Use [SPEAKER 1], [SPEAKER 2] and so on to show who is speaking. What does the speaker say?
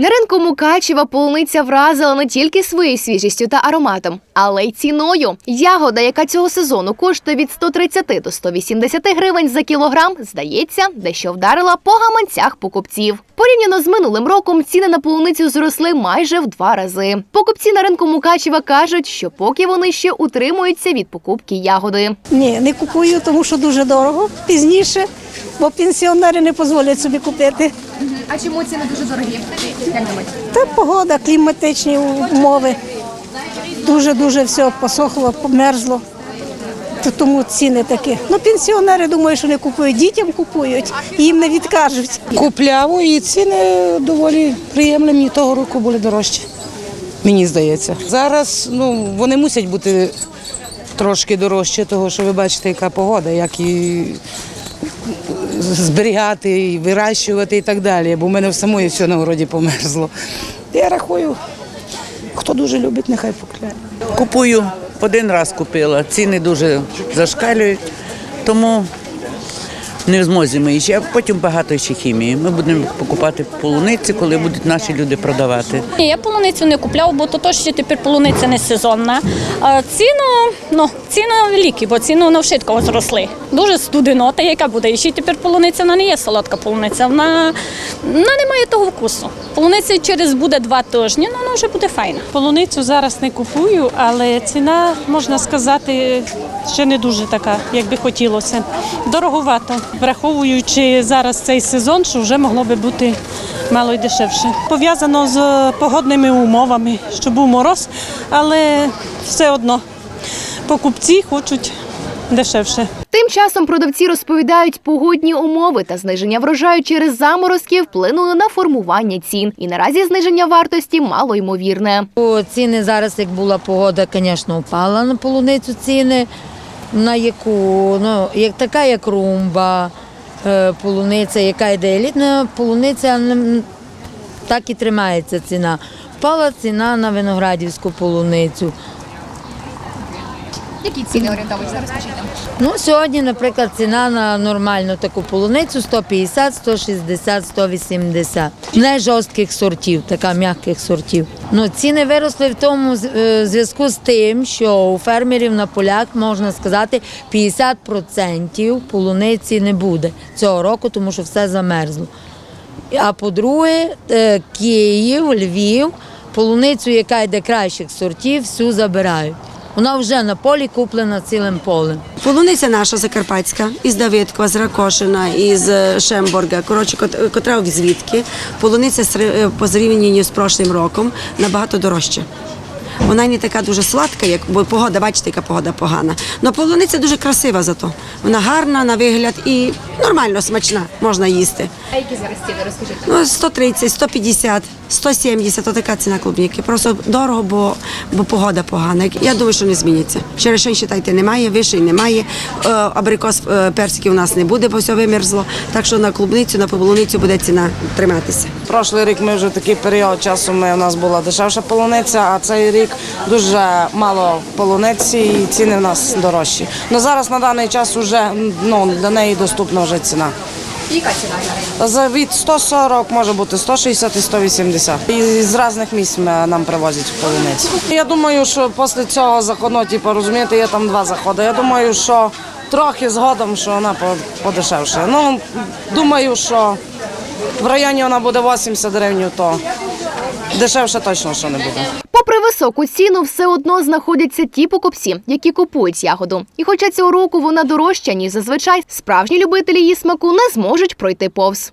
[SPEAKER 1] На ринку Мукачева полуниця вразила не тільки своєю свіжістю та ароматом, але й ціною. Ягода, яка цього сезону коштує від 130 до 180 гривень за кілограм, здається, дещо вдарила по гаманцях покупців. Порівняно з минулим роком ціни на полуницю зросли майже в два рази. Покупці на ринку Мукачева кажуть, що поки вони ще утримуються від покупки ягоди.
[SPEAKER 2] Ні, не купую, тому що дуже дорого. Пізніше, бо пенсіонери не дозволять собі купити.
[SPEAKER 1] А чому ціни дуже дорогі? Як думаєте?
[SPEAKER 2] Та погода, кліматичні умови. Дуже-дуже все посохло, померзло. То Тому ціни такі. Ну, пенсіонери думаю, що не купують, дітям купують, їм не відкажуть.
[SPEAKER 3] Купляв і ціни доволі приємні. Того року були дорожчі. Мені здається. Зараз ну, вони мусять бути трошки дорожчі, того що ви бачите, яка погода, як і зберігати, і вирощувати і так далі. Бо в мене в самої все на городі померзло. Я рахую, хто дуже любить, нехай покляє.
[SPEAKER 4] Купую один раз купила. Ціни дуже зашкалюють, тому не в змозі ми ще. А потім багато ще хімії. Ми будемо покупати полуниці, коли будуть наші люди продавати.
[SPEAKER 5] Ні, я полуницю не купляв, бо то, то що тепер полуниця не сезонна. А ціну, ну, ціна ліки, бо ціну вона швидко зросли. Дуже студено, та яка буде. І ще тепер полуниця вона не є солодка полуниця. Вона, вона не має того вкусу. Полуниця через буде два тижні, ну вона вже буде файна.
[SPEAKER 6] Полуницю зараз не купую, але ціна, можна сказати, ще не дуже така, як би хотілося. Дороговато, враховуючи зараз цей сезон, що вже могло би бути мало й дешевше. Пов'язано з погодними умовами, що був мороз, але все одно покупці хочуть дешевше.
[SPEAKER 1] Тим часом продавці розповідають, погодні умови та зниження врожаю через заморозки вплинули на формування цін. І наразі зниження вартості мало ймовірне.
[SPEAKER 7] Ціни зараз, як була погода, звісно, впала на полуницю ціни. На яку, ну, як така, як румба, е, полуниця, яка йде елітна, полуниця так і тримається ціна. Впала ціна на виноградівську полуницю.
[SPEAKER 1] Які ціни орієнтовуються? Розкажіть.
[SPEAKER 7] Ну, сьогодні, наприклад, ціна на нормальну таку полуницю 150, 160, 180. Не жорстких сортів, така м'яких сортів. Ну, ціни виросли в тому е, зв'язку з тим, що у фермерів на полях, можна сказати, 50% полуниці не буде цього року, тому що все замерзло. А по-друге, е, Київ, Львів, полуницю, яка йде кращих сортів, всю забирають. Вона вже на полі куплена цілим полем.
[SPEAKER 8] Полуниця наша закарпатська, із Давидкова, з Ракошина, із е, Шемборга, коротше, кот- котра звідки. Полуниця сри- порівнянні по зрівнянню з прошлим роком набагато дорожча. Вона не така дуже сладка, як бо погода, бачите, яка погода погана. Но полуниця дуже красива зато. Вона гарна на вигляд і нормально смачна, можна їсти.
[SPEAKER 1] А які зараз ціни? Розкажіть.
[SPEAKER 8] Ну, 130, 150, 170, то така ціна клубніки. Просто дорого, бо, бо погода погана. Я думаю, що не зміниться. Черешень, вважайте, немає, вишень немає. Е, Абрикос е, персиків у нас не буде, бо все вимерзло. Так що на клубницю, на полуницю буде ціна триматися.
[SPEAKER 3] Прошлий рік ми вже такий період часу. Ми у нас була дешевша полуниця, а цей рік дуже мало полуниці і ціни в нас дорожчі. Ну зараз на даний час вже ну для неї доступна вже ціна.
[SPEAKER 1] Яка ціна?
[SPEAKER 3] За від 140 може бути 160 і 180. І з різних місць нам привозять полуницю. Я думаю, що після цього закону, типу, розумієте, є там два заходи. Я думаю, що трохи згодом, що вона по- подешевше. Ну, думаю, що в районі вона буде 80 гривень, то дешевше точно що не буде.
[SPEAKER 1] Попри високу ціну, все одно знаходяться ті покупці, які купують ягоду. І хоча цього року вона дорожча, ніж зазвичай, справжні любителі її смаку не зможуть пройти повз.